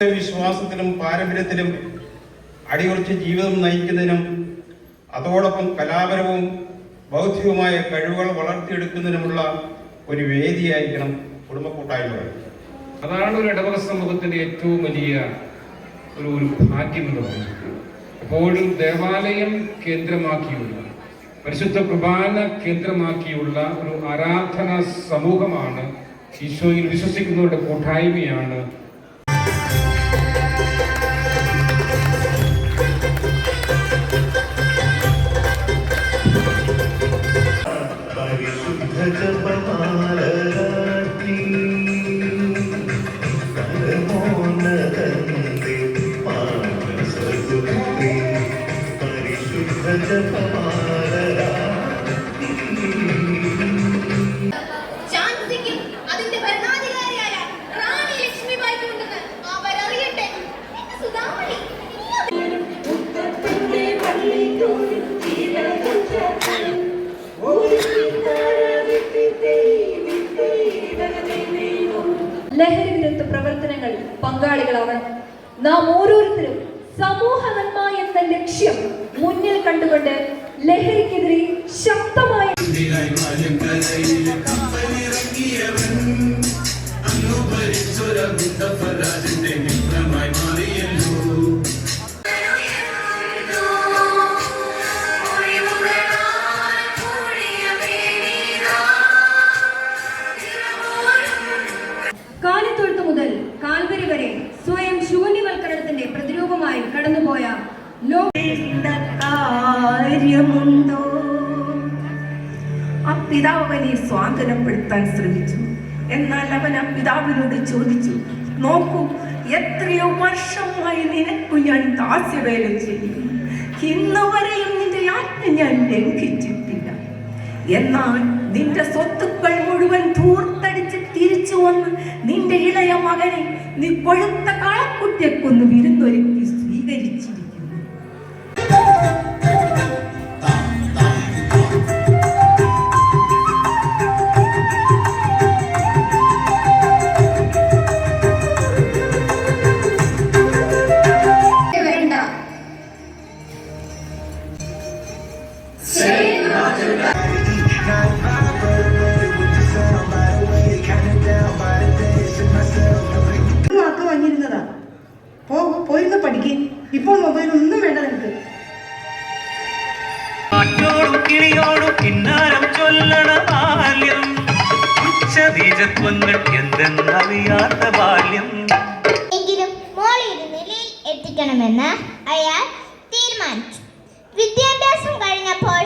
വിശ്വാസത്തിലും പാരമ്പര്യത്തിലും അടിയുറച്ച് ജീവിതം നയിക്കുന്നതിനും അതോടൊപ്പം കലാപരവും ബൗദ്ധികവുമായ കഴിവുകൾ വളർത്തിയെടുക്കുന്നതിനുമുള്ള ഒരു വേദിയായിരിക്കണം കുടുംബ കൂട്ടായ്മകൾ അതാണ് ഒരു ഇടവക സമൂഹത്തിന്റെ ഏറ്റവും വലിയ ഒരു ഒരു ഭാഗ്യം എന്ന് പറയുന്നത്. എപ്പോഴും ദേവാലയം കേന്ദ്രമാക്കിയുള്ള പരിശുദ്ധ കുർബാന കേന്ദ്രമാക്കിയുള്ള ഒരു ആരാധന സമൂഹമാണ് ഈശോയിൽ വിശ്വസിക്കുന്നവരുടെ കൂട്ടായ്മയാണ് പരിശുദ്ധ ജപമാലരാത്രി പങ്കാളികളാവണം നാം ഓരോരുത്തരും സമൂഹ നന്മ എന്ന ലക്ഷ്യം മുന്നിൽ കണ്ടുകൊണ്ട് ലഹരിക്കെതിരെ ശക്തമായ കാലിത്തൊഴുത്ത് ലോ കാര്യമുണ്ടോ? ആ പിതാവ് അവനെ ശ്രമിച്ചു. എന്നാൽ അവൻ ആ പിതാവിനോട് ചോദിച്ചു നോക്കൂ എത്രയോ വർഷമായി നിനക്കു ഞാൻ ദാസ്യവേല ചെയ്യും. ഇന്ന് വരെയും നിന്റെ ആജ്ഞ ഞാൻ ലംഘിച്ചിട്ടില്ല. എന്നാൽ നിന്റെ സ്വത്തുക്കൾ മുഴുവൻ ധൂർത്തടിച്ച് തിരിച്ചു വന്ന് നിന്റെ ഇളയ മകനെ നീ കൊഴുത്ത കാളക്കുട്ടിയെ കൊന്ന് വിരുന്നൊരുക്കി സ്വീകരിച്ചിരിക്കുന്നു. ഇപ്പോൾ മൊബൈൽ ഒന്നും വേണ്ട നിനക്ക്. കാറ്റോടും കിളിയോടും കിന്നാരം ചൊല്ലണ ബാല്യം. ഉച്ചബീജത്വങ്ങൾ എന്തെന്നറിയാത്ത ബാല്യം. എങ്കിലും മോളെ ഒരു നിലയിൽ എത്തിക്കണമെന്ന് അയാൾ തീരുമാനിച്ചു. വിദ്യാഭ്യാസം കഴിഞ്ഞപ്പോൾ